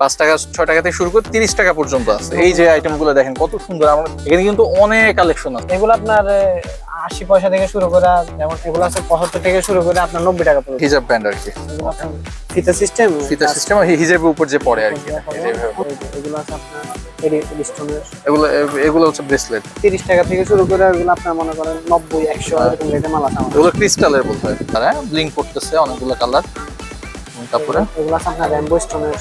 পাঁচ টাকা ছয় টাকা থেকে শুরু করে তিরিশ টাকা পর্যন্ত আছে। এই যে আইটেমগুলো দেখেন কত সুন্দর। আমার এখানে কিন্তু অনেক কালেকশন আছে। এগুলো আপনার আশি পয়সা থেকে শুরু করে যেমন এগুলো আছে পঁচাত্তর থেকে শুরু করে আপনার নব্বই টাকা পর্যন্ত। হিজাব ব্যান্ড আর কি। ফিতা সিস্টেম ফিতা সিস্টেম হিজাবের উপর যে পড়ে আর কি। এগুলো আছে আপনার এগুলো এগুলো হচ্ছে ব্রেসলেট তিরিশ টাকা থেকে শুরু করে এগুলো আপনার মনে করেন নব্বই একশো এরকম রেটে মাল আছে এগুলো ক্রিস্টালের বলতে হয়। হ্যাঁ ব্লিঙ্ক করতেছে অনেকগুলো কালার তারপরে? এগুলো আছে আপনার র্যাম্বো স্টোনের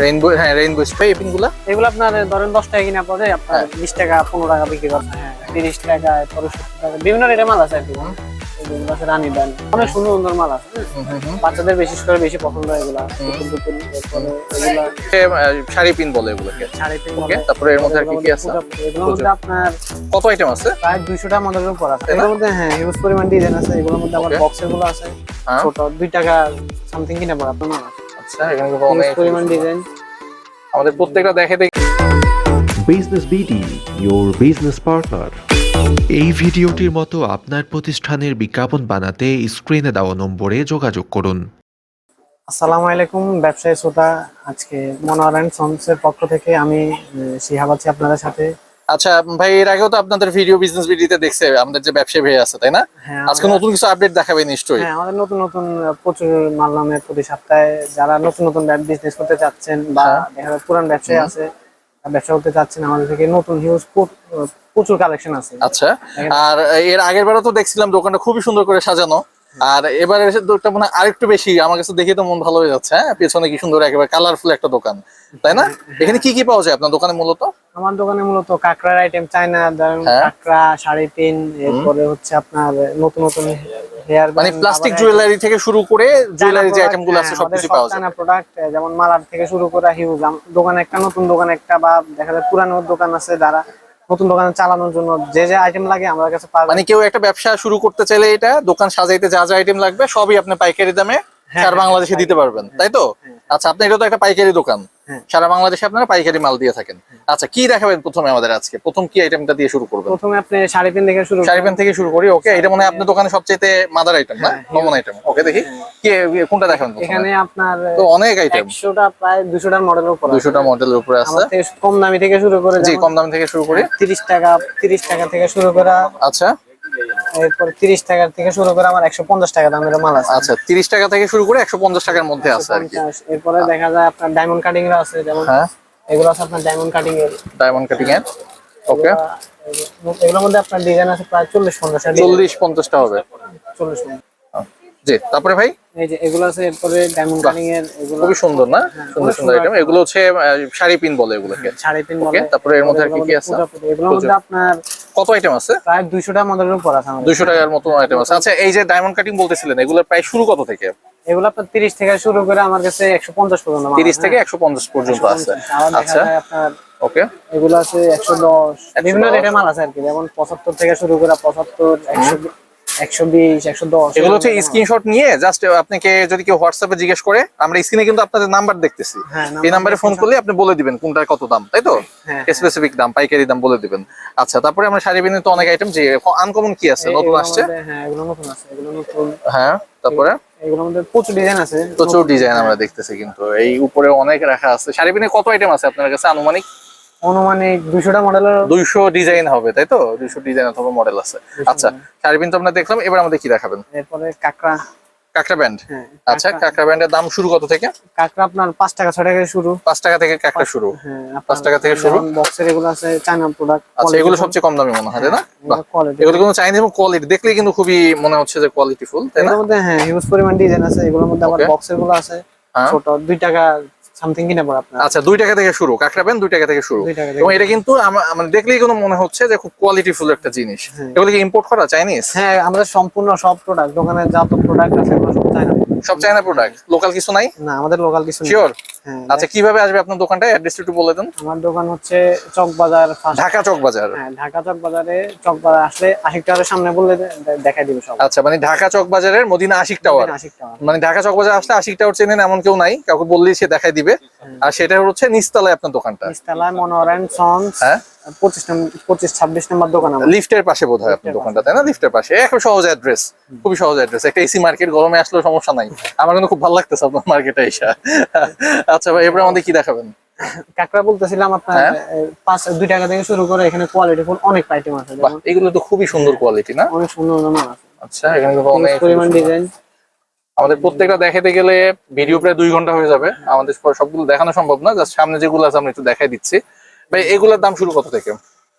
রেইনবো হ্যাঁ রেইনবো স্প্রে গুলা? এগুলো আপনার ধরেন দশ টাকা কিনা পড়ে আপনার হ্যাঁ। বিশ টাকা পনেরো টাকা বিক্রি করছে হ্যাঁ তিরিশ টাকা পরে টাকা বিভিন্ন রেটে মাল আছে আর কি এগুলো আছে রানি ব্যান্ড অনেক সুন্দর সুন্দর মাল আছে হ্যাঁ। বাচ্চাদের বিশেষ করে বেশি পছন্দ এগুলা। পুতুল টুতুল, এরপরে এগুলা শাড়ি পিন বলে এগুলোকে। সাড়ে তিন ওকে তারপরে এর মধ্যে আর কি কি আছে? এগুলোর মধ্যে আপনার কত আইটেম আছে? প্রায় মডেলের উপর আছে। মধ্যে হ্যাঁ হিউজ পরিমাণ ডিজাইন আছে। এগুলোর মধ্যে আবার Okay. বক্সেরগুলো আছে। হ্যাঁ। ছোট দুই টাকা সামথিং কিনা পড়ে আপনার আচ্ছা এখানে কিন্তু অনেক পরিমাণ ডিজাইন আমাদের প্রত্যেকটা দেখে দেখে business BD your business partner এই ভিডিওটির মতো আপনার প্রতিষ্ঠানের বিজ্ঞাপন বানাতে স্ক্রিনে দেওয়া নম্বরে যোগাযোগ করুন। আসসালামু আলাইকুম ব্যবসায়ী শ্রোতা। আজকে মনোয়ার অ্যান্ড সন্স এর পক্ষ থেকে আমি শিহাব আছি আপনাদের সাথে। আচ্ছা ভাই এর আগেও তো আপনাদের ভিডিও বিজনেস ভিডিওতে দেখছে আমাদের যে ব্যবসায়ী ভাই আছে তাই না? হ্যাঁ আজকে নতুন কিছু আপডেট দেখাবে নিশ্চয়ই। হ্যাঁ আমাদের নতুন নতুন প্রচুর মাল নামে প্রতি সপ্তাহে যারা নতুন নতুন বিজনেস করতে চাচ্ছেন বা হ্যাঁ। দেখা পুরান ব্যবসায়ী আছে ব্যবসা করতে চাচ্ছেন আমাদের থেকে নতুন হিউজ প্রচুর কালেকশন আছে। আচ্ছা আর এর আগের বারও তো দেখছিলাম দোকানটা খুবই সুন্দর করে সাজানো আর এবারে এসে দোকানটা মনে হয় আরেকটু বেশি আমার কাছে দেখে তো মন ভালো হয়ে যাচ্ছে হ্যাঁ? পেছনে কি সুন্দর একেবারে কালারফুল একটা দোকান তাই না? এখানে কি কি পাওয়া যায় আপনার দোকানে মূলত? আমার দোকানে মূলত কাঁকড়ার আইটেম চায়না ধরেন হ্যাঁ। কাঁকড়া শাড়ি পিন এরপরে হচ্ছে আপনার নতুন নতুন হেয়ার মানে প্লাস্টিক জুয়েলারি থেকে শুরু করে জুয়েলারি যে আইটেমগুলো হ্যাঁ, আছে সবকিছু পাওয়া যায় প্রোডাক্ট যেমন মালার থেকে শুরু করে হিউজ দোকানে একটা নতুন দোকান একটা বা দেখা যায় পুরানো দোকান আছে যারা নতুন দোকান চালানোর জন্য যে যে আইটেম লাগে আমাদের কাছে পাবেন মানে কেউ একটা ব্যবসা শুরু করতে চাইলে এটা দোকান সাজাইতে যা যা আইটেম লাগবে সবই আপনি পাইকারি দামে হ্যাঁ, সারা বাংলাদেশে দিতে পারবেন তাই তো? আচ্ছা আপনি এটা তো একটা পাইকারি দোকান। সারা বাংলাদেশে আপনারা পাইকারি মাল দিয়ে থাকেন। আচ্ছা কি দেখাবেন প্রথমে আমাদের আজকে? প্রথম কি আইটেমটা দিয়ে শুরু করবেন? প্রথমে আপনি শাড়ি পিন থেকে শুরু শাড়ি প্যান্ট থেকে শুরু করি ওকে? এটা মনে হয় আপনার দোকানে সবচেয়ে মাদার আইটেম না? কমন আইটেম ওকে দেখি। কি কোনটা দেখাবেন এখানে আপনার তো অনেক আইটেম একশোটা প্রায় দুশোটার মডেলের উপর আছে। দুশোটা মডেলের উপরে আছে। কম দামি থেকে শুরু করে জি কম দামি থেকে শুরু করি। তিরিশ টাকা তিরিশ টাকা থেকে শুরু করা। আচ্ছা। এরপর তিরিশ টাকা থেকে শুরু করে আমার একশো পঞ্চাশ টাকা দামের মাল আছে। আচ্ছা টাকা থেকে শুরু করে একশো পঞ্চাশ টাকার মধ্যে আছে আর কি। এরপরে দেখা যায় আপনার ডায়মন্ড কাটিং এর আছে যেমন হ্যাঁ। এগুলো আছে আপনার ডায়মন্ড কাটিং এর। ডায়মন্ড কাটিং এর? ওকে এগুলোর মধ্যে আপনার ডিজাইন আছে প্রায় চল্লিশ পঞ্চাশ চল্লিশ পঞ্চাশটা হবে। চল্লিশ পঞ্চাশ। জি তারপরে ভাই? এই যে এগুলো আছে এরপরে ডায়মন্ড কাটিং এগুলো। সুন্দর না? হ্যাঁ, সুন্দর সুন্দর এগুলো হচ্ছে হ্যাঁ, কত আইটেম আছে? প্রায় 200 টাকার মতো টাকার মতো আইটেম আছে। আচ্ছা এই যে ডায়মন্ড কাটিং বলতেছিলেন এগুলোর প্রায় শুরু কত থেকে? এগুলো আপনার 30 থেকে শুরু করে আমার কাছে 150 পর্যন্ত 30 থেকে 150 হ্যাঁ। পর্যন্ত আছে। আচ্ছা। ওকে। এগুলো আছে 110 বিভিন্ন রেটে মাল আছে আর কি যেমন 75 থেকে শুরু করে 75 100 এগুলো হচ্ছে স্ক্রিনশট নিয়ে জাস্ট আপনাকে যদি কেউ হোয়াটসঅ্যাপে জিজ্ঞেস করে আমরা স্ক্রিনে কিন্তু আপনাদের নাম্বার দেখতেছি। হ্যাঁ, এই নাম্বারে ফোন করলে আপনি বলে দিবেন কোনটার কত দাম তাই তো? হ্যাঁ, স্পেসিফিক দাম পাইকারি দাম বলে দিবেন। আচ্ছা তারপরে আমরা শাড়ি বিনে তো অনেক আইটেম যে আনকমন কি আছে? নতুন আসছে? হ্যাঁ হ্যাঁ তারপরে? প্রচুর ডিজাইন আছে প্রচুর ডিজাইন আমরা দেখতেছি কিন্তু। এই উপরে অনেক রাখা আছে। শাড়ি বিনে কত আইটেম আছে আপনার কাছে আনুমানিক? অনুমানিক মডেলের দুইশো ডিজাইন হবে তাই তো? দুইশো ডিজাইন অথবা মডেল আছে। আচ্ছা শাড়ি তো আমরা দেখলাম এবার আমাদের কি দেখাবেন? এরপরে কাঁকড়া। কাঁকড়া ব্যান্ড। হ্যাঁ আচ্ছা কাঁকড়া। ব্যান্ডের দাম শুরু কত থেকে? কাঁকড়া আপনার পাঁচ টাকা ছয় টাকা শুরু। পাঁচ টাকা থেকে কাঁকড়া শুরু। হ্যাঁ পাঁচ টাকা থেকে শুরু? বক্সের এগুলো আছে চায়না প্রোডাক্ট আচ্ছা এগুলো সবচেয়ে কম দামি মনে হয় না? কোয়ালিটি এগুলো কিন্তু চাইনিজ এবং কোয়ালিটি দেখলে কিন্তু খুবই মনে হচ্ছে যে কোয়ালিটি ফুল তাই না? মধ্যে হ্যাঁ হিউজ পরিমাণ ডিজাইন আছে এগুলোর মধ্যে আবার বক্সেরগুলো আছে হ্যাঁ। ছোট দুই টাকা সামথিং কিনে পড়ে আপনার। আচ্ছা দুই টাকা থেকে শুরু। কাঁকড়া ব্যান্ড দুই টাকা থেকে শুরু। এবং এটা কিন্তু মানে দেখলেই কোনো মনে হচ্ছে যে খুব কোয়ালিটি ফুল একটা জিনিস। হ্যাঁ। এগুলো কি ইম্পোর্ট করা চাইনিজ হ্যাঁ আমাদের সম্পূর্ণ সব প্রোডাক্ট দোকানে যত প্রোডাক্ট আছে এগুলো সব চায়না সব চাইনা প্রোডাক্ট লোকাল কিছু নাই? না আমাদের লোকাল কিছু। শিওর হ্যাঁ আচ্ছা কীভাবে আসবে আপনার দোকানটা? অ্যাড্রেস একটু বলে দেন। আমার দোকান হচ্ছে চকবাজার ঢাকা চক বাজার হ্যাঁ ঢাকা চক বাজারে চক আসলে আশিক টাওয়ারের সামনে বললে দেখাই দিবে সব। আচ্ছা মানে ঢাকা চক বাজারের মদিনা আশিক টাওয়ার। আশিক টাওয়ার। মানে ঢাকা চক বাজার আসলে আশিক টাওয়ার চেনেন এমন কেউ নাই কাউকে বললেই সে দেখাই দিবে। আর সেটা হচ্ছে নিচতলায় আপনার দোকানটা। নিচতলায় মনোহর সন্স হ্যাঁ। পঁচিশ পঁচিশ ছাব্বিশ নম্বর দোকান লিফটের পাশে বোধ হয় আপনার দোকানটা তাই না? লিফটের পাশে। এখন সহজ অ্যাড্রেস খুবই সহজ অ্যাড্রেস একটা এসি মার্কেট গরমে আসলেও সমস্যা নাই। আমার কিন্তু খুব ভালো লাগতেছে আপনার মার্কেটে এসে। আচ্ছা ভাই এবার আমাদের কি দেখাবেন? কাকড়া বলতেছিলাম আপনার হ্যাঁ। পাঁচ দুই টাকা থেকে শুরু করে এখানে কোয়ালিটি ফুল অনেক আইটেম আছে এগুলো তো খুবই সুন্দর কোয়ালিটি না? অনেক সুন্দর আচ্ছা এখানে কিন্তু অনেক পরিমাণ ডিজাইন আমাদের প্রত্যেকটা দেখাতে গেলে ভিডিও প্রায় দুই ঘণ্টা হয়ে যাবে। আমাদের সবগুলো দেখানো সম্ভব না জাস্ট সামনে যেগুলো আছে আমরা একটু দেখাই দিচ্ছি। ভাই এগুলোর দাম শুরু কত থেকে?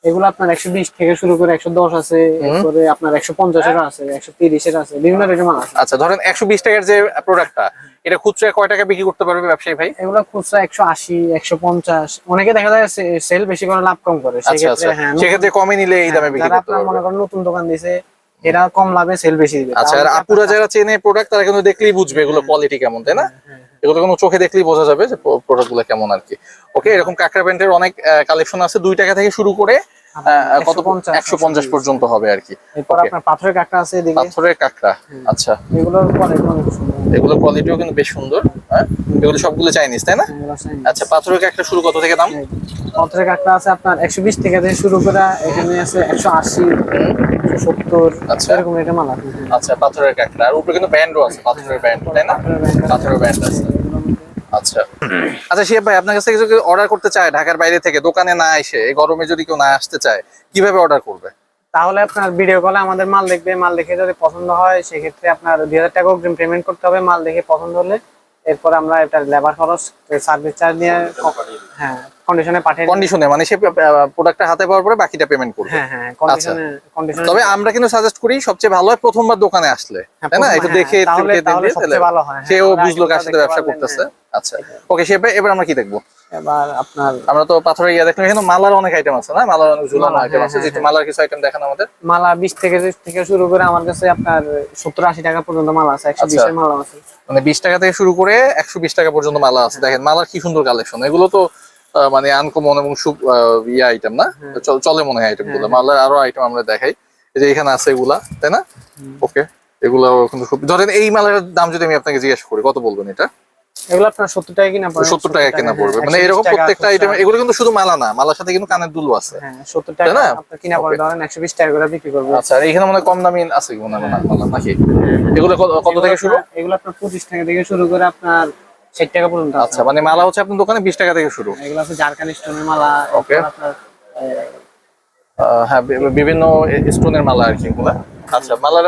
এগুলো আপনার একশো বিশ থেকে শুরু করে একশো দশ আছে এরপরে আপনার একশো পঞ্চাশের আছে একশো তিরিশের আছে বিভিন্ন রেটের মাল আছে। আচ্ছা ধরেন একশো বিশ টাকার যে প্রোডাক্টটা এটা খুচরা কয় টাকা বিক্রি করতে পারবে ব্যবসায়ী ভাই? এগুলো খুচরা একশো আশি একশো পঞ্চাশ। অনেকে দেখা যায় সেল বেশি করে লাভ কম করে। আচ্ছা আচ্ছা। সেক্ষেত্রে হ্যাঁ সেক্ষেত্রে কমে নিলে এই দামে বিক্রি করতে আপনার মনে করেন নতুন দোকান দিছে এরা কম লাভে সেল বেশি দিবে। আচ্ছা আর আপুরা যারা চেনে প্রোডাক্ট তারা কিন্তু দেখলেই বুঝবে এগুলো কোয়ালিটি কেমন তাই না? এগুলো কোনো চোখে দেখলেই বোঝা যাবে যে প্রোডাক্টগুলো কেমন আর কি ওকে এরকম কাঁকড়া প্যান্টের অনেক কালেকশন আছে। দুই টাকা থেকে শুরু করে আহ, কত 150, একশো পঞ্চাশ পর্যন্ত হবে আর কি পাথরের কাঁকড়া আছে পাথরের কাঁকড়া আচ্ছা। এগুলোর কোয়ালিটি এগুলো কোয়ালিটিও কিন্তু বেশ সুন্দর হ্যাঁ? এগুলো সবগুলো চাইনিজ তাই না? আচ্ছা পাথরের কাঁকড়া শুরু কত থেকে দাম? পাথরের কাঁকড়া আছে আপনার একশো বিশ থেকে থেকে শুরু করে এখানে আছে একশো আশি। একশো সত্তর আচ্ছা। এরকম মাল আচ্ছা পাথরের কাঁকড়া। আর উপরে কিন্তু ব্যান্ডও আছে পাথরের ব্যান্ড তাই না? পাথরের ব্যান্ড আছে। আচ্ছা। আচ্ছা শিব ভাই আপনার কাছে কিছু অর্ডার করতে চায় ঢাকার বাইরে থেকে? দোকানে না এসে এই গরমে যদি কেউ না আসতে চায় কীভাবে অর্ডার করবে? তাহলে আপনার ভিডিও কলে আমাদের মাল দেখবে। মাল দেখে যদি পছন্দ হয় সেক্ষেত্রে আপনার দুই হাজার টাকা অগ্রিম পেমেন্ট করতে হবে। মাল দেখে পছন্দ হলে এরপর আমরা এটা লেবার খরচ সার্ভিস চার্জ নিয়ে হ্যাঁ কন্ডিশনে পাঠিয়ে কন্ডিশনে মানে সে প্রোডাক্টটা হাতে পাওয়ার পরে বাকিটা পেমেন্ট করবে। হ্যাঁ হ্যাঁ কন্ডিশনে কন্ডিশনে তবে আমরা কিন্তু সাজেস্ট করি সবচেয়ে ভালো হয় প্রথমবার দোকানে আসলে হ্যাঁ, তাই না? একটু হ্যাঁ, দেখে তাহলে- তাহলে সবচেয়ে ভালো হয়, হ্যাঁ। সেও বুঝলো কার সাথে ব্যবসা করতেছে। আচ্ছা ওকে এবার আমরা কি দেখব? এবার আপনার আমরা তো পাথরের ইয়া দেখলাম এখানে মালার অনেক আইটেম আছে না? মালার অনেক ঝুলানো মালা, আইটেম আছে যেহেতু মালার কিছু আইটেম দেখান আমাদের। মালা বিশ থেকে থেকে শুরু করে আমার কাছে আপনার সত্তর আশি টাকা পর্যন্ত মাল আছে একশো আচ্ছা। বিশের মালা আছে। মানে বিশ টাকা থেকে শুরু করে একশো বিশ টাকা পর্যন্ত মালা আছে। দেখেন মালার কি সুন্দর কালেকশন এগুলো তো মানে আনকমন এবং সুপ ইয়ে আইটেম না? চলে মনে হয় আইটেমগুলো। মালার আরও আইটেম আমরা দেখাই। এই যে এখানে আছে এগুলা তাই না? ওকে এগুলো কিন্তু খুব ধরেন এই মালার দাম যদি আমি আপনাকে জিজ্ঞেস করি কত বলবেন এটা? এগুলো আপনার সত্তর টাকা কিনা পড়ে সত্তর টাকা কেনা পড়বে। হ্যাঁ, মানে এরকম প্রত্যেকটা আইটেম এগুলো কিন্তু শুধু মালা না মালার সাথে কিন্তু কানের দুলও আছে। হ্যাঁ সত্তর তাই টাকা না? কিনা পড়ে ধরেন একশো বিশ টাকা করে বিক্রি করবে। আচ্ছা এখানে মনে কম দামি আছে মনে হয় মালা নাকি? এগুলো কত- কত থেকে শুরু? এগুলো আপনার পঁচিশ টাকা থেকে শুরু করে আপনার ষাট টাকা পর্যন্ত আচ্ছা মানে মালা হচ্ছে আপনার দোকানে বিশ টাকা থেকে শুরু। এগুলো আছে জারকান স্টোনের মালা আহ, হ্যাঁ বিভিন্ন স্টোনের মালা আর কি এগুলা। আচ্ছা মালার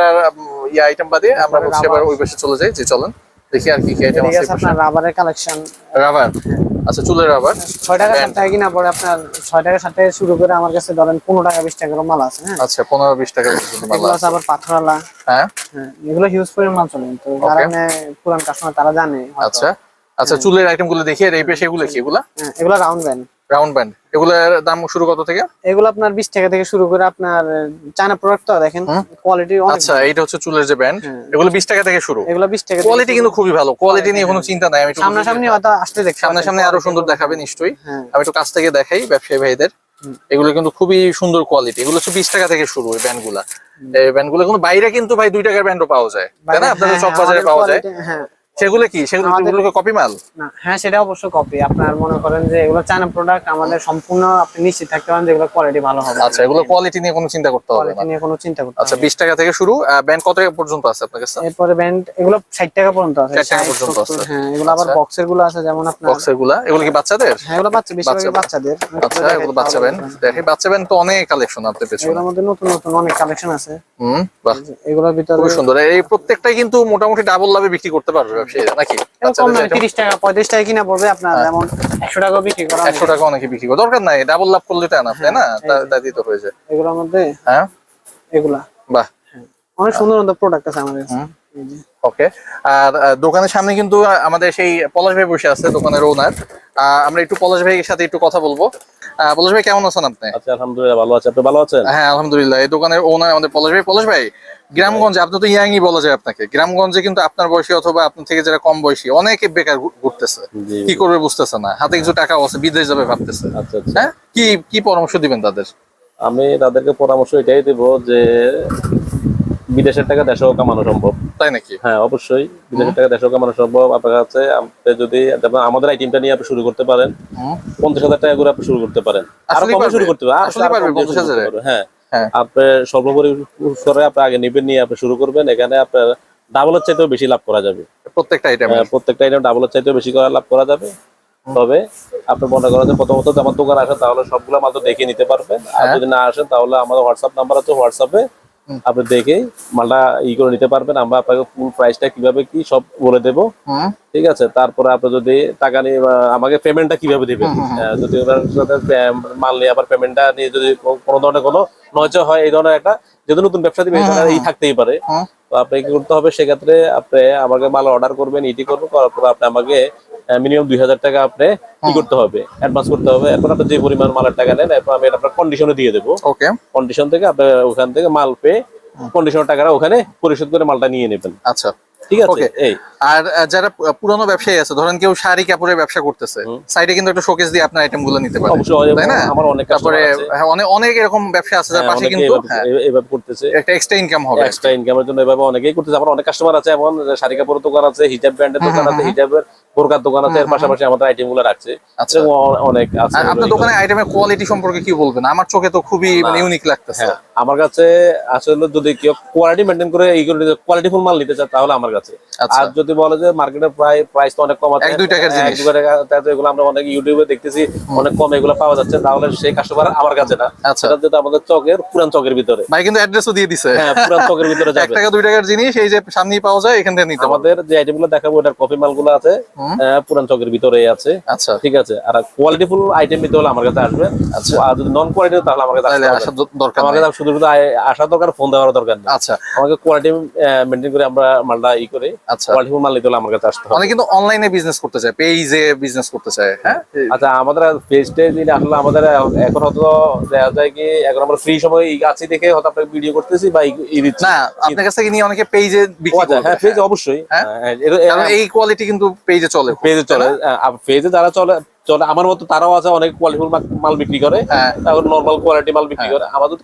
ইয়ে আইটেম বাদে আমরা হচ্ছে এবার ওই পাশে চলে যাই। যে চলেন। দেখি আর কি কি আইটেম আছে আপনার রাবারের কালেকশন রাবার আচ্ছা চুলের রাবার ছয় টাকা Band. সাত টাকা কিনা পড়ে আপনার ছয় টাকা সাত টাকা শুরু করে আমার কাছে ধরেন পনেরো টাকা বিশ টাকার মাল আছে হ্যাঁ? আচ্ছা পনেরো বিশ টাকা পর্যন্ত মালা আছে। আবার পাথরওয়ালা। হ্যাঁ? হ্যাঁ এগুলো হিউজ পরিমাণ মাল চলে। তো Okay. মানে পুরান কাস্টমার তারা জানে আচ্ছা। আচ্ছা চুলের আইটেমগুলো দেখি আর এই পেশে এগুলো কি? এগুলা? হ্যাঁ, এগুলো রাউন্ড ব্যান্ড রাউন্ড ব্যান্ড এগুলোর দাম শুরু কত থেকে? এগুলো আপনার বিশ টাকা থেকে শুরু করে আপনার চায়না প্রোডাক্ট তো দেখেন কোয়ালিটি অনেক আচ্ছা এইটা হচ্ছে চুলের যে ব্যান্ড হ্যাঁ। এগুলো বিশ টাকা থেকে শুরু। এগুলো বিশ টাকা কোয়ালিটি কিন্তু খুবই ভালো। কোয়ালিটি নিয়ে কোনো চিন্তা নাই আমি একটু সামনাসামনি হয়তো আসতে দেখতে সামনে। সামনে আরও সুন্দর দেখাবে নিশ্চয়ই। হ্যাঁ। আমি একটু কাছ থেকে দেখাই ব্যবসায়ী ভাইদের। এগুলো কিন্তু খুবই সুন্দর কোয়ালিটি এগুলো হচ্ছে বিশ টাকা থেকে শুরু এই ব্যান্ডগুলা এই ব্যান্ডগুলো কিন্তু বাইরে কিন্তু ভাই দুই টাকার ব্যান্ডও পাওয়া যায়। তাই না? আপনাদের হ্যাঁ, সব বাজারে পাওয়া যায়। হ্যাঁ। সেগুলো কি? সেগুলো কপি মাল না হ্যাঁ সেটা অবশ্য কপি আপনার মনে করেন যে এগুলো চায়না প্রোডাক্ট আমাদের সম্পূর্ণ আপনি নিশ্চিত থাকতে পারেন যে এগুলো কোয়ালিটি ভালো হবে। আচ্ছা এগুলো কোয়ালিটি নিয়ে কোনো চিন্তা করতে হবে কোয়ালিটি নিয়ে কোনো চিন্তা করতে আচ্ছা হবে না। বিশ টাকা থেকে শুরু ব্যান্ড কত টাকা পর্যন্ত আছে আপনার কাছে? এরপরে ব্যান্ড এগুলো ষাট টাকা পর্যন্ত আছে। 60 টাকা পর্যন্ত আছে। হ্যাঁ এগুলো আবার আচ্ছা। বক্সেরগুলো আছে যেমন আপনার বক্সেরগুলা এগুলো কি বাচ্চাদের? হ্যাঁ এগুলো বাচ্চা বেশিরভাগই বাচ্চা- বাচ্চাদের। আচ্ছা এগুলো বাচ্চা ব্যান্ড দেখি বাচ্চা ব্যান্ড তো অনেক কালেকশন আপনার পেছনে। এগুলোর মধ্যে নতুন নতুন অনেক কালেকশন আছে। হুম বাহ। এগুলোর ভিতরে খুবই সুন্দর। এই প্রত্যেকটাই কিন্তু মোটামুটি ডাবল লাভে বিক্রি করতে পারবে। ব্যবসায়ীরা নাকি? এগুলো কম দামে বাচ্চাদের তিরিশ টাকা পঁয়ত্রিশ টাকা কিনা পড়বে আপনার যেমন একশো টাকা বিক্রি করা একশো টাকা অনেকে বিক্রি করে? দরকার নাই ডাবল লাভ করলে তো না তাই না? তাই দিতে হয়ে যায় এগুলোর মধ্যে হ্যাঁ? এগুলা। বাহ। অনেক সুন্দর সুন্দর প্রোডাক্ট আছে আমাদের কাছে। এই যে। ওকে আর দোকানের সামনে কিন্তু আমাদের সেই পলাশ ভাই বসে আছে দোকানের ওনার আমরা একটু পলাশ ভাইয়ের সাথে একটু কথা বলব। আহ, পলাশ ভাই কেমন আছেন আপনি? আচ্ছা আলহামদুলিল্লাহ ভালো আছে। আপনি ভালো আছেন? হ্যাঁ আলহামদুলিল্লাহ। এই দোকানের ওনার আমাদের পলাশ ভাই। পলাশ ভাই গ্রামগঞ্জে আপনি তো ইয়াংই বলা যায় আপনাকে। গ্রামগঞ্জে কিন্তু আপনার বয়সী অথবা আপনার থেকে যারা কম বয়সী অনেকে বেকার ঘুরতেছে। কি করবে বুঝতেছে না। হাতে কিছু টাকা আছে বিদেশ যাবে ভাবতেছে। আচ্ছা আচ্ছা। হ্যাঁ? কি কি পরামর্শ দিবেন তাদের? আমি তাদেরকে পরামর্শ এটাই দেব যে বিদেশের টাকা দেশেও কামানো সম্ভব। তাই নাকি? হ্যাঁ অবশ্যই। বিদেশের টাকা দেশেও কামানো সম্ভব। আপনার কাছে আপনি যদি আমাদের আইটেমটা নিয়ে আপনি শুরু করতে পারেন পঞ্চাশ হাজার টাকা করে আপনি শুরু করতে পারেন। আরও কমে শুরু করতে পারেন। আসলেই আরও পারবে কম দিয়ে 50,000 শুরু করতে পারবেন। হ্যাঁ। আপনি সর্বোপরি করে আপনি আগে নিবেন নিয়ে আপনি শুরু করবেন। এখানে আপনার ডাবলের চাইতেও বেশি লাভ করা যাবে। প্রত্যেকটা আইটেম হ্যাঁ, প্রত্যেকটা আইটেম ডাবলের চাইতেও বেশি করে লাভ করা যাবে। তবে আপনি মনে করেন যে প্রথমত আমার দোকান আসেন তাহলে সবগুলো মাত্র দেখে নিতে পারবেন। আর হ্যাঁ। যদি না আসেন তাহলে আমাদের হোয়াটসঅ্যাপ নাম্বার আছে। হোয়াটসঅ্যাপে আপনি দেখে মালটা ই করে নিতে পারবেন। আমরা আপনাকে ফুল প্রাইসটা কীভাবে কি সব বলে দেবো। ঠিক আছে? তারপরে আপনি যদি টাকা নিয়ে আমাকে পেমেন্টটা কীভাবে দেবেন? যদি ওনার সাথে মাল নিয়ে আবার পেমেন্টটা নিয়ে যদি কোনো ধরনের কোনো নয়চয় হয় এই ধরনের একটা যেহেতু নতুন ব্যবসা দিবে এই থাকতেই পারে। হুম। তো আপনি কি করতে হবে? সেক্ষেত্রে আপনি আমাকে মাল অর্ডার করবেন ইটি করবেন করার পর আপনি আমাকে মিনিমাম দুই হাজার টাকা আপনি কি করতে হবে অ্যাডভান্স করতে হবে। এরপর আপনি যে পরিমাণ মালের টাকা নেন এরপর আমি আপনার কন্ডিশনে দিয়ে দেবো। ওকে কন্ডিশন থেকে আপনি ওখান থেকে মাল পেয়ে কন্ডিশনের টাকাটা ওখানে পরিশোধ করে মালটা নিয়ে নেবেন। আচ্ছা। ঠিক আছে এই। আর যারা পুরনো ব্যবসায়ী আছে ধরেন কেউ শাড়ি কাপড়ের ব্যবসা করতেছে সাইডে কিন্তু একটা শোকেস দিয়ে আপনার আইটেমগুলো নিতে পারে। তাই না? আমার অনেক তারপরে হ্যাঁ, অনেক অনেক এরকম ব্যবসা আছে যার হ্যাঁ, পাশে কিন্তু হ্যাঁ, এভাবে করতেছে। একটা এক্সট্রা ইনকাম হবে। এক্সট্রা ইনকামের জন্য এভাবে অনেকেই করতেছে। আমার অনেক কাস্টমার আছে এমন শাড়ি কাপড়ের দোকান আছে হিজাব ব্র্যান্ডের দোকান আছে হিজাবের বোরকার দোকান আছে এর পাশাপাশি আমাদের আইটেমগুলো রাখছে। আচ্ছা। অনেক আছে আপনার দোকানে আইটেমের কোয়ালিটি সম্পর্কে কি বলবেন? আমার চোখে তো খুবই মানে ইউনিক লাগতেছে। হ্যাঁ আমার কাছে আসলে যদি কেউ কোয়ালিটি মেনটেন করে এই করে কোয়ালিটি ফুল মাল নিতে চায় তাহলে আমার কাছে। আচ্ছা। আর যদি বলে যে মার্কেটের প্রায় প্রাইস তো অনেক কম আছে এক দুই টাকার এক জিনিস। দুই টাকা তাতে এগুলো আমরা অনেক ইউটিউবে দেখতেছি অনেক কম এগুলো পাওয়া যাচ্ছে তাহলে সেই কাস্টমার আমার কাছে না। আচ্ছা। সেটা যেটা আমাদের চকের পুরান চকের ভিতরে। ভাই কিন্তু অ্যাড্রেসও দিয়ে দিছে। হ্যাঁ পুরান চকের ভিতরে এক যাবে। টাকা দুই টাকার জিনিস এই যে সামনেই পাওয়া যায় এখান থেকে নিতে আমাদের যে আইটেমগুলো দেখাবো ওটার কপি মালগুলো আছে। পুরান চকের ভিতরে আছে। আচ্ছা। ঠিক আছে? আর কোয়ালিটি ফুল আইটেম নিতে হলে আমার কাছে আসবে। আচ্ছা। আর যদি নন কোয়ালিটি তাহলে আমার কাছে দরকার আমার কাছে শুধু শুধু আসার দরকার ফোন দেওয়ার দরকার নেই। আচ্ছা। আমাকে কোয়ালিটি মেনটেন করে আমরা মালটা ই করে। আচ্ছা। কোয়ালিটি ফুল মাল নিতে হলে আমার কাছে আসতে হবে। অনেকে কিন্তু অনলাইনে বিজনেস করতে চায় পেজে বিজনেস করতে চায় হ্যাঁ? আচ্ছা আমাদের পেজটা দিন আসলে আমাদের এখন হয়তো দেখা যায় কি এখন আমরা ফ্রি সময় এই আছি দেখে হয়তো আপনাকে ভিডিও করতেছি বা ই- দিচ্ছি। না আপনার কাছ থেকে নিয়ে অনেকে পেজে বিক্রি করবে। হ্যাঁ পেজ অবশ্যই। হ্যাঁ? হ্যাঁ, এই কোয়ালিটি কিন্তু পেজে চলে পেজে চলে পেজে যারা চলে চলে আমার মতো তারাও আছে অনেক কোয়ালিটিফুল মাল বিক্রি করে। তারপর নর্মাল কোয়ালিটি মাল বিক্রি করে। আমাদের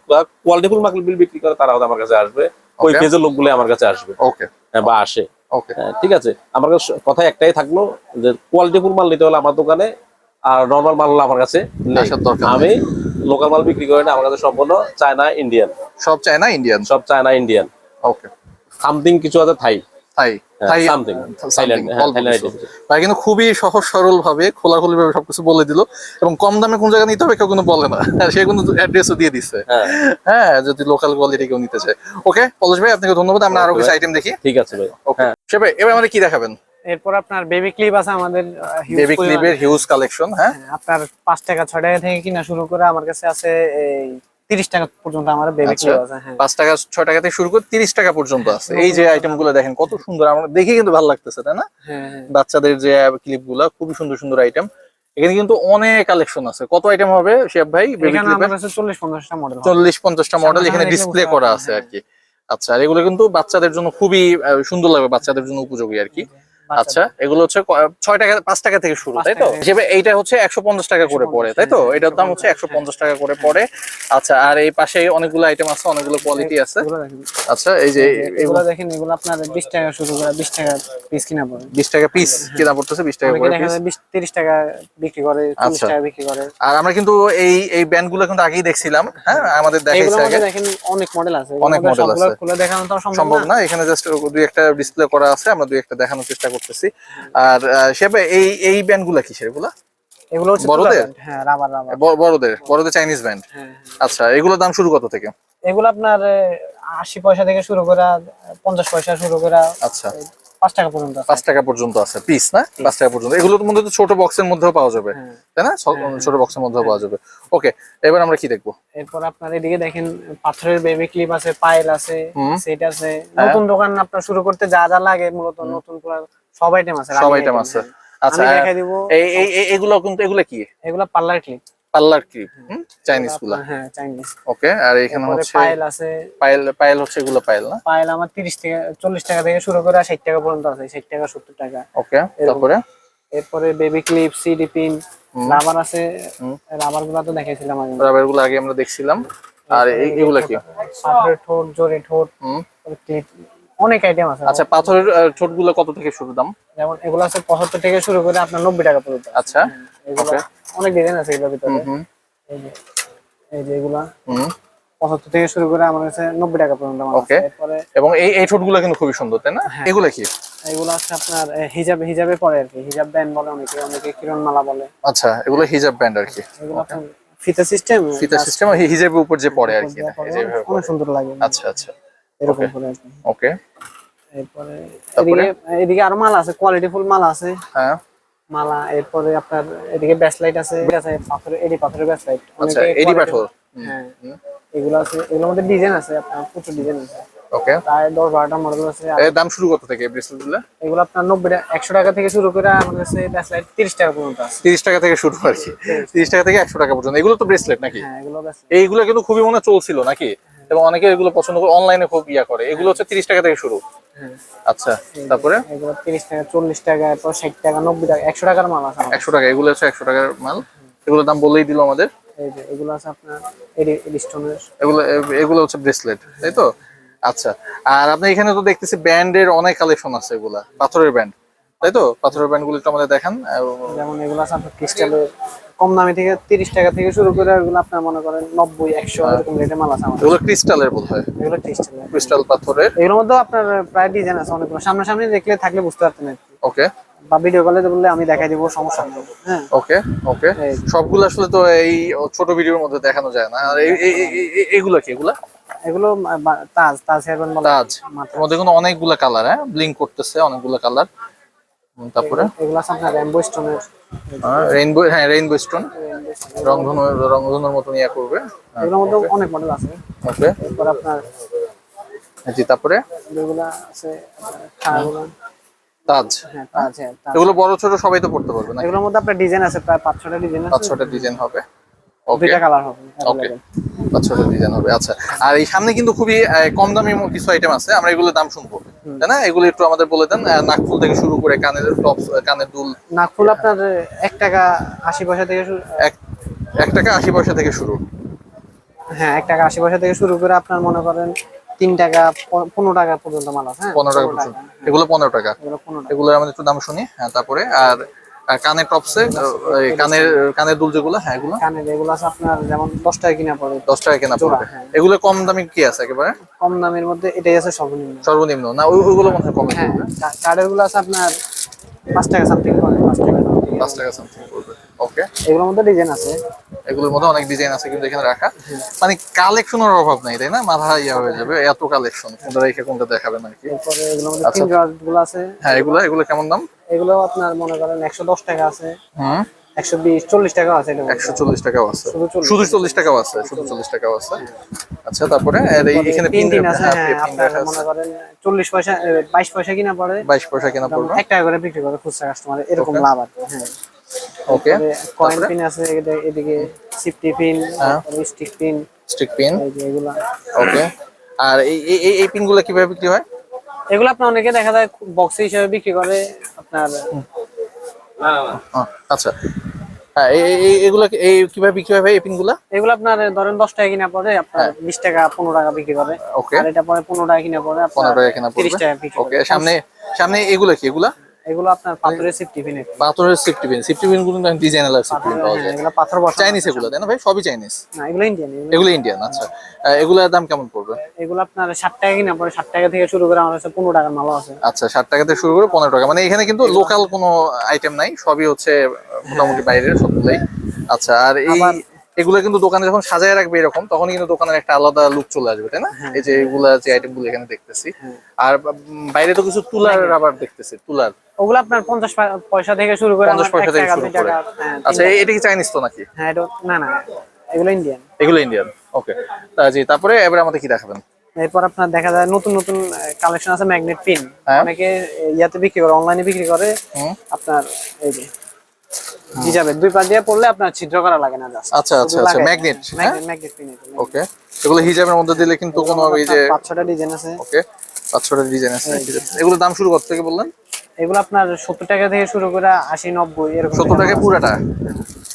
কোয়ালিটিফুল মাল বিক্রি করে তারাও আমার কাছে আসবে। ওই পেজের লোকগুলো আমার কাছে আসবে। ওকে হ্যাঁ, বা আসে। ওকে হ্যাঁ, ঠিক আছে। আমার কাছে কথা একটাই থাকল যে কোয়ালিটিফুল মাল নিতে হলে আমার দোকানে আর নর্মাল মাল আমার কাছে আমি লোকাল মাল বিক্রি করি না আমার কাছে সম্পূর্ণ চায়না ইন্ডিয়ান সব চায় না ইন্ডিয়ান সব চায়না ইন্ডিয়ান ওকে সামথিং কিছু আছে থাই। তাই তাই সামথিং থাইল্যান্ড থাইল্যান্ড ভাই কিন্তু খুবই সহজ সরল ভাবে খোলাখুলি ভাবে সবকিছু বলে দিল। এবং কম দামে কোন জায়গায় নিতে হবে কেউ কিন্তু বলে না। সে কিন্তু অ্যাড্রেসও দিয়ে দিচ্ছে হ্যাঁ। হ্যাঁ যদি লোকাল কোয়ালিটি কেউ নিতে চায়। ওকে পলাশ ভাই আপনাকে ধন্যবাদ। আমরা আরও কিছু আইটেম দেখি। ঠিক আছে ভাই। ওকে হ্যাঁ। সে ভাই এবার আমাদের কি দেখাবেন? এরপর আপনার বেবি ক্লিপ আছে আমাদের বেবি ক্লিপের হিউজ কালেকশন হ্যাঁ? হ্যাঁ, আপনার পাঁচ টাকা ছয় টাকা থেকে কিনা শুরু করে আমার কাছে আছে এই তিরিশ টাকা পর্যন্ত আমার বেবি। ক্লিপ আছে হ্যাঁ। পাঁচ টাকা ছয় টাকা থেকে শুরু করে তিরিশ টাকা পর্যন্ত আছে। এই যে আইটেমগুলো দেখেন কত সুন্দর আমার দেখে কিন্তু ভালো লাগতেছে তাই না? হ্যাঁ হ্যাঁ। বাচ্চাদের যে ক্লিপগুলা খুবই সুন্দর সুন্দর আইটেম এখানে কিন্তু অনেক কালেকশন আছে। কত আইটেম হবে শেফ ভাই চল্লিশ পঞ্চাশটা মডেল চল্লিশ পঞ্চাশটা মডেল এখানে ডিসপ্লে করা আছে আর হ্যাঁ। কি। আচ্ছা আর এগুলো কিন্তু বাচ্চাদের জন্য খুবই সুন্দর লাগবে বাচ্চাদের জন্য উপযোগী আর কি। আচ্ছা এগুলো হচ্ছে ছয় টাকা পাঁচ টাকা থেকে শুরু তাই তো? হিসেবে এইটা হচ্ছে একশো পঞ্চাশ টাকা করে পড়ে তাই তো? হ্যাঁ, এটার দাম হচ্ছে একশো পঞ্চাশ টাকা করে পড়ে। আচ্ছা আর এই পাশে অনেকগুলো আইটেম আছে অনেকগুলো কোয়ালিটি আছে। আচ্ছা এই যে এগুলো দেখেন এগুলো আপনার বিশ টাকা শুরু করে বিশ টাকা পিস কিনা পড়ে। বিশ টাকা পিস কেনা পড়তেছে বিশ টাকা করে বিশ তিরিশ টাকা বিক্রি করে চল্লিশ আচ্ছা। টাকা বিক্রি করে। আর আমরা কিন্তু এই এই ব্যান্ডগুলো কিন্তু আগেই দেখছিলাম হ্যাঁ? আমাদের দেখাইছে আগে। দেখেন অনেক মডেল আছে। অনেক সবগুলো আছে। খুলে দেখানো তো সম্ভব না। না এখানে জাস্ট দুই একটা ডিসপ্লে করা আছে আমরা দুই একটা দেখানোর চেষ্টা করতেছি। আর সেবে এই এই ব্যান্ডগুলা কিসের এগুলা? এগুলো হচ্ছে বড়দের? হ্যাঁ রাবার রাবার। বড়দের বড়দের চাইনিজ ব্যান্ড হ্যাঁ আচ্ছা এগুলোর দাম শুরু কত থেকে? এগুলো আপনার আশি পয়সা থেকে শুরু করে পঞ্চাশ পয়সা শুরু করে আচ্ছা। পাঁচ টাকা পর্যন্ত। পাঁচ টাকা পর্যন্ত আছে পিস না? পাঁচ টাকা পর্যন্ত। এগুলোর মধ্যে তো ছোট বক্সের মধ্যেও পাওয়া যাবে হ্যাঁ। তাই না? ছোট বক্সের মধ্যেও পাওয়া যাবে। ওকে এবার আমরা কি দেখব? এরপর আপনার এদিকে দেখেন পাথরের বেবি ক্লিপ আছে পাইল আছে সেট আছে। হ্যাঁ। নতুন দোকান আপনার শুরু করতে যা যা লাগে মূলত নতুন পুরো সব আইটেম আছে সব আইটেম আছে। আচ্ছা দেখাই দিব। এই এই এই- এগুলো কিন্তু এগুলো কি? এগুলা পার্লার ক্লিপ। পার্লার কি চাইনিজগুলা। হ্যাঁ চাইনিজ ওকে আর এখানে এরপরে হচ্ছে পাইল আছে। পায়েল পায়েল হচ্ছে এগুলো পায়েল না? পাইল আমার তিরিশ থেকে চল্লিশ টাকা থেকে শুরু করে ষাট টাকা পর্যন্ত আছে ষাট টাকা সত্তর টাকা। ওকে তারপরে? এরপরে baby clip CD pin rubber আছে। রাবারগুলা তো দেখাইছিলাম আমি রাবারগুলো আগে আমরা দেখছিলাম। আর এই- এগুলা কি? পাথরের ঠোঁট জোরে ঠোঁট ক্লিপ অনেক আইটেম আছে। আচ্ছা পাথরের ঠোঁটগুলো কত থেকে শুরু দাম? যেমন এগুলো আছে পঁচাত্তর থেকে শুরু করে আপনার নব্বই টাকা পর্যন্ত। আচ্ছা এগুলো অনেক ডিজাইন আছে এগুলোর ভিতরে। এই যে এই যে এগুলা। হুম। পঁচাত্তর থেকে শুরু করে আমার কাছে নব্বই টাকা পর্যন্ত আছে। এরপরে এবং এই এই ঠোঁটগুলো কিন্তু খুবই সুন্দর তাই না? এগুলো কি? এগুলো আছে আপনার হিজাব হিজাবে পরে আর কি। হিজাব ব্যান্ড বলে অনেকে অনেকে কিরণ মালা বলে। আচ্ছা এগুলো হিজাব ব্যান্ড আর কি। ফিতা সিস্টেম ফিতা সিস্টেম হিজাবের উপর যে পড়ে আর কি অনেক সুন্দর লাগে। আচ্ছা আচ্ছা। এরকম করে ওকে এরপরে এদিকে এদিকে আরও মাল আছে কোয়ালিটি ফুল মাল আছে। হ্যাঁ। মালা এরপরে আপনার এদিকে ব্যাসলাইট আছে আছে পাথরের এডি পাথরের ব্যাসলাইট আচ্ছা এডি পাথর। হ্যাঁ। এগুলো আছে এগুলোর মধ্যে ডিজাইন আছে আপনার প্রচুর ডিজাইন আছে। ওকে প্রায় দশ বারোটা মডেল আছে এর দাম শুরু কত থেকে ব্রেসলেটগুলো? এগুলো আপনার নব্বই টাকা একশো টাকা থেকে শুরু করে আমার কাছে ব্যাসলাইট তিরিশ টাকা পর্যন্ত আছে। তিরিশ টাকা থেকে শুরু আর কি। তিরিশ টাকা। থেকে একশো টাকা পর্যন্ত। এগুলো তো ব্রেসলেট নাকি? হ্যাঁ এগুলো ব্যাসলাইট এইগুলো কিন্তু খুবই মনে চলছিল নাকি? এবং অনেকে এগুলো পছন্দ করে অনলাইনে খুব ইয়া করে। এগুলো হচ্ছে তিরিশ টাকা থেকে শুরু। আচ্ছা তারপরে? এগুলো তিরিশ টাকা চল্লিশ টাকা এরপর ষাট টাকা নব্বই টাকা একশো টাকার মাল আছে একশো টাকা এগুলো হচ্ছে একশো টাকার মাল। এগুলোর দাম বলেই দিল আমাদের। এই যে এগুলো আছে আপনার এগুলো এগুলো হচ্ছে ব্রেসলেট তাই তো? আচ্ছা আর আপনি এখানে তো দেখতেছি ব্যান্ডের অনেক কালেকশন আছে এগুলা পাথরের ব্যান্ড। তাই তো? পাথরের ব্যান্ডগুলো একটু আমাদের দেখান। যেমন এগুলো আছে আপনার ক্রিস্টালের কম দামি থেকে তিরিশ টাকা থেকে শুরু করে এগুলো আপনার মনে করেন নব্বই একশো এরকম রেটে মাল আছে আমার এগুলো ক্রিস্টালের বোধ হয়। এগুলো ক্রিস্টালের ক্রিস্টাল পাথরের। এগুলোর মধ্যে আপনার প্রায় ডিজাইন আছে অনেকগুলো। সামনাসামনি দেখলে থাকলে বুঝতে পারতেন ওকে বা ভিডিও কলে বললে আমি দেখাই দেবো সমস্যা নেই। হ্যাঁ। ওকে ওকে। সবগুলো আসলে তো এই ছোট ভিডিওর মধ্যে দেখানো যায় না। আর এই- এই- এই- এই- এগুলো কি এগুলা? এগুলো তাজ তাজ হেয়ারব্যান্ড বলে তাজ। মধ্যে কিন্তু অনেকগুলা কালার হ্যাঁ? ব্লিঙ্ক করতেছে অনেকগুলা কালার তারপরে? এগুলো আছে আপনার র্যাম্বো স্টোনের রেইনবো হ্যাঁ রেইনবো স্টোন রংধনু রংধনুর মতন ইয়া করবে। এগুলোর মধ্যে অনেক মডেল আছে। ওকে তারপর আপনার জি তারপরে? যেগুলো আছে আপনার খাড়াগুলো তাজ। হ্যাঁ তাজ হ্যাঁ এগুলো বড় ছোট সবাই তো পড়তে পারবে না এগুলোর মধ্যে আপনার ডিজাইন আছে প্রায় পাঁচ ছটা ডিজাইন পাঁচ আছে ছটা ডিজাইন হবে। দুইটা কালার হবে ওকে পাঁচ ডিজাইন হবে আচ্ছা। আর এই সামনে কিন্তু খুবই কম দামি কিছু আইটেম আছে আমরা এগুলোর দাম শুনব। তাই না? এগুলো একটু আমাদের বলে দেন নাকফুল থেকে শুরু করে কানের টপ কানের দুল। নাকফুল আপনার এক টাকা আশি পয়সা থেকে শুরু এক টাকা আশি পয়সা থেকে শুরু। হ্যাঁ এক টাকা আশি পয়সা থেকে শুরু করে আপনার মনে করেন তিন টাকা পনেরো টাকা পর্যন্ত মাল আছে হ্যাঁ? পনেরো টাকা পর্যন্ত। এগুলো পনেরো টাকা। এগুলো আমাদের একটু দাম শুনি হ্যাঁ তারপরে। আর কানের টপসে কানের কানের দুল যেগুলো হ্যাঁ এগুলো? কানের এগুলো আছে আপনার যেমন দশ টাকা কিনা পড়ে। দশ টাকা কেনা পড়বে। হ্যাঁ। এগুলো কম দামি কি আছে একেবারে? কম দামের মধ্যে এটাই আছে সর্বনিম্ন। সর্বনিম্ন না ওইগুলো মনে হয় কমে হ্যাঁ কার্ডেরগুলো আছে আপনার পাঁচ টাকা সামথিং পড়ে পাঁচ টাকা something। পাঁচ টাকা সামথিং পড়বে ওকে এগুলোর মধ্যে ডিজাইন আছে। এগুলোর মধ্যে অনেক ডিজাইন আছে কিন্তু এখানে রাখা। মানে কালেকশনের অভাব নাই তাই না? মাথা ইয়া হয়ে যাবে এত কালেকশন কোনটা রেখে কোনটা দেখাবেন আর কি এগুলোর মধ্যে আচ্ছা। তিনগুলো আছে। হ্যাঁ এগুলো এগুলো কেমন দাম? এগুলো আপনার মনে করেন একশো দশ টাকা আছে। একশো বিশ চল্লিশ টাকা আছে একশো চল্লিশ টাকাও আছে। শুধু চল্লিশ। টাকাও আছে শুধু চল্লিশ টাকাও আছে। আচ্ছা তারপরে এই- এখানে তিন আছে হ্যাঁ হ্যাঁ পিন আপনার মনে করেন চল্লিশ পয়সা বাইশ পয়সা কিনা পড়ে। বাইশ পয়সা কেনা পড়বে। এক টাকা করে বিক্রি করে খুচরা কাস্টমার এরকম লাভ আর হ্যাঁ। ওকে কয়েন পিন আছে এদিকে- এদিকে সিফটি পিন হ্যাঁ। স্টিক পিন স্টিক পিন এগুলা। ওকে। আর এই এই- এই এই পিনগুলো কীভাবে বিক্রি হয়? এগুলো আপনার অনেকে দেখা যায় বক্স হিসেবে বিক্রি করে আচ্ছা। হ্যাঁ এই এই- কীভাবে বিক্রি হয় ভাই এই পিনগুলো? এগুলো আপনার ধরেন দশ টাকা কিনা পড়ে আপনার বিশ টাকা পনেরো টাকা বিক্রি করে। ওকে। আর এটা পরে পনেরো টাকা কিনা আপনার পনেরো টাকা কেনা তিরিশ টাকা বিক্রি ওকে সামনে সামনে এগুলো কি এগুলা? এগুলো আপনার পাথরের সিফটি পিন পাথরের সিফটি পিন সিফটি পিনগুলো ডিজাইন আলাদা সিফটি পিন পাওয়া যায়। হ্যাঁ, এগুলো পাথর বসা চাইনিজ এগুলো তাই না ভাই? সবই চাইনিজ না এগুলো ইন্ডিয়ান এগুলো ইন্ডিয়ান আচ্ছা। এগুলোর দাম কেমন পড়বে? এগুলো আপনার ষাট টাকা কিনা পড়ে ষাট টাকা থেকে শুরু করে আমার কাছে পনেরো টাকার মালও আছে। আচ্ছা ষাট টাকা থেকে শুরু করে পনেরো টাকা। মানে এখানে কিন্তু লোকাল কোনো আইটেম নাই সবই হচ্ছে মোটামুটি বাইরের সবগুলোই। আচ্ছা আর এই এগুলো কিন্তু দোকানে যখন সাজায় রাখবে এরকম তখন কিন্তু দোকানের একটা আলাদা লুক চলে আসবে তাই না? হ্যাঁ। এই যে এগুলা যে আইটেমগুলো এখানে দেখতেছি। আর বাইরে তো কিছু তুলার আবার দেখতেছি তুলার। ওগুলো আপনার পঞ্চাশ পা- পয়সা থেকে শুরু করে পয়সা থেকে শুরু হ্যাঁ, আচ্ছা এটা কি চাইনিজ তো নাকি? হ্যাঁ এটা না না এগুলো ইন্ডিয়ান এগুলো ইন্ডিয়ান ওকে জি তারপরে এবার আমাদের কি দেখাবেন? এরপর আপনার দেখা যায় নতুন নতুন কালেকশন আছে ম্যাগনেট পিন হ্যাঁ। অনেকে ইয়াতে বিক্রি করে অনলাইনে বিক্রি করে। আপনার এই যে হিজাবে দুই পা দিয়ে পড়লে আপনার ছিদ্র করা লাগে না। আচ্ছা, আচ্ছা, আচ্ছা, হ্যাঁ? ম্যাগনেট ম্যাগনেট পিন ওকে এগুলো হিজাবের মধ্যে দিলে কিন্তু কোনো এই যে পাঁচ ছটা ডিজাইন আছে। ওকে পাঁচ ছটা ডিজাইন আছে। এগুলো দাম শুরু কত থেকে বললেন? এগুলো আপনার সত্তর টাকা থেকে শুরু করে আশি নব্বই এরকম। সত্তর টাকা পুরাটা?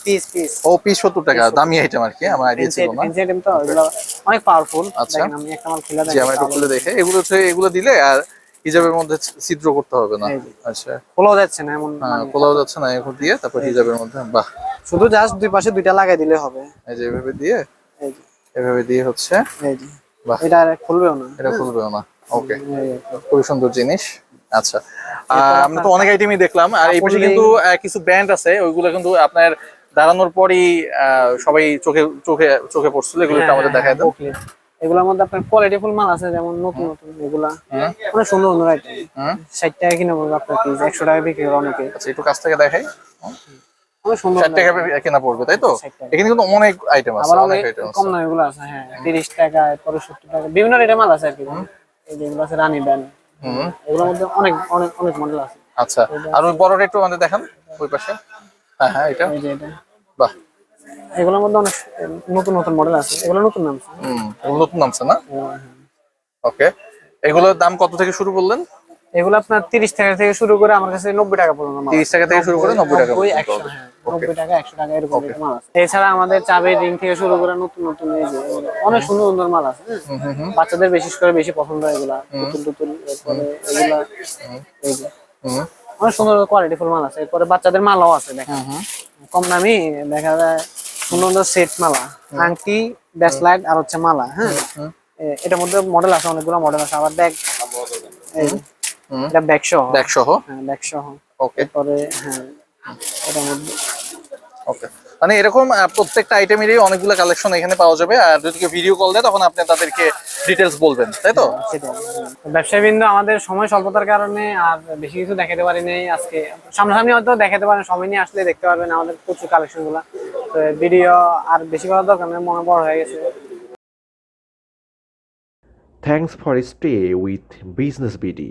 পিস পিস ও পিস সত্তর টাকা। দামি আইটেম আর কি আমার আইডিয়া ছিল না। আইটেম তো এগুলো অনেক পাওয়ারফুল আচ্ছা। দেখেন আমি একটা মাল খুলে জি আমরা একটু খুলে দেখে। এগুলো হচ্ছে এগুলো দিলে আর হিজাবের মধ্যে ছিদ্র করতে হবে না। আচ্ছা। খোলাও যাচ্ছে না এমন হ্যাঁ মানে- খোলাও যাচ্ছে না এখন দিয়ে তারপর হিজাবের মধ্যে বাহ। শুধু জাস্ট দুই পাশে দুইটা লাগাই দিলে হবে। এই যে এভাবে দিয়ে এই যে। এভাবে দিয়ে হচ্ছে এই যে। বাহ। এটা আর খুলবেও না। এটা খুলবেও না। ওকে। খুবই সুন্দর জিনিস। আচ্ছা। আমরা তো অনেক আইটেমই দেখলাম আর এই পাশে কিন্তু কিছু ব্যান্ড আছে ওইগুলো কিন্তু আপনার দাঁড়ানোর পরই সবাই চোখে চোখে চোখে পড়ছিল এগুলো একটু আমাদের দেখায় দেন। Oakley। এগুলোর মধ্যে আপনার কোয়ালিটি ফুল মাল আছে যেমন নতুন নতুন এগুলা। অনেক সুন্দর সুন্দর আইটেম হুম। ষাট টাকা কিনে পড়বে আপনার পিস একশো টাকা বিক্রি করে অনেকে। আচ্ছা একটু কাছ থেকে দেখাই। অনেক সুন্দর ষাট টাকা কেনা পড়বে তাই তো? এখানে কিন্তু অনেক আইটেম আছে অনেক আইটেম কম আছে। দামে এগুলো আছে হ্যাঁ তিরিশ টাকা পরে সত্তর টাকা বিভিন্ন রেটের মাল আছে আর কি। এই যেগুলো আছে রানী ব্যান্ড। হুম। এগুলোর মধ্যে অনেক অনেক অনেক মডেল আছে। আচ্ছা আর ওই বড়টা একটু আমাদের দেখান ওই পাশে। হ্যাঁ হ্যাঁ এটা। এই যে এটা। বাহ। এগুলোর মধ্যে অনেক নতুন নতুন মডেল আছে। এগুলো নতুন নাম এগুলো নতুন নামছে না? ওকে এগুলোর দাম কত থেকে শুরু করলেন এগুলো আপনার তিরিশ টাকা থেকে শুরু করে আমার কাছে নব্বই টাকা পর্যন্ত 30 টাকা থেকে শুরু করে 90 টাকা নব্বই। হ্যাঁ নব্বই টাকা একশো টাকা এরকম মাল আছে। এছাড়া আমাদের চাবের রিং থেকে শুরু করে নতুন নতুন এই যে অনেক সুন্দর সুন্দর মাল আছে হ্যাঁ। বাচ্চাদের বিশেষ করে বেশি পছন্দ হয় এগুলা টুতুল এরপরে এগুলা এই যে। অনেক সুন্দর কোয়ালিটি ফুল মাল আছে। এরপরে বাচ্চাদের মালও আছে দেখেন। কম দামি দেখা যায় সুন্দর সুন্দর সেট মালা আংটি ব্যাসলাইট আর হচ্ছে মালা হ্যাঁ? এটার মধ্যে মডেল আছে অনেকগুলো মডেল আছে আবার ব্যাগ এটা ব্যাগ সহ ব্যাগ সহ হ্যাঁ ব্যাগ সহ ওকে পরে হ্যাঁ এটার মধ্যে ওকে মানে এরকম প্রত্যেকটা আইটেমেরই অনেকগুলো কালেকশন এখানে পাওয়া যাবে। আর যদি কেউ ভিডিও কল দেয় তখন আপনি তাদেরকে ডিটেলস বলবেন তাই তো? সেটাই। ব্যবসায়ী বিন্দু আমাদের সময় স্বল্পতার কারণে আর বেশি কিছু দেখাতে পারি নাই আজকে সামনাসামনি হয়তো দেখাতে পারেন সময় নিয়ে আসলে দেখতে পারবেন আমাদের প্রচুর কালেকশনগুলা তো ভিডিও আর বেশি করার দরকার নেই মনে বড় হয়ে গেছে। Thanks for stay with Business BD.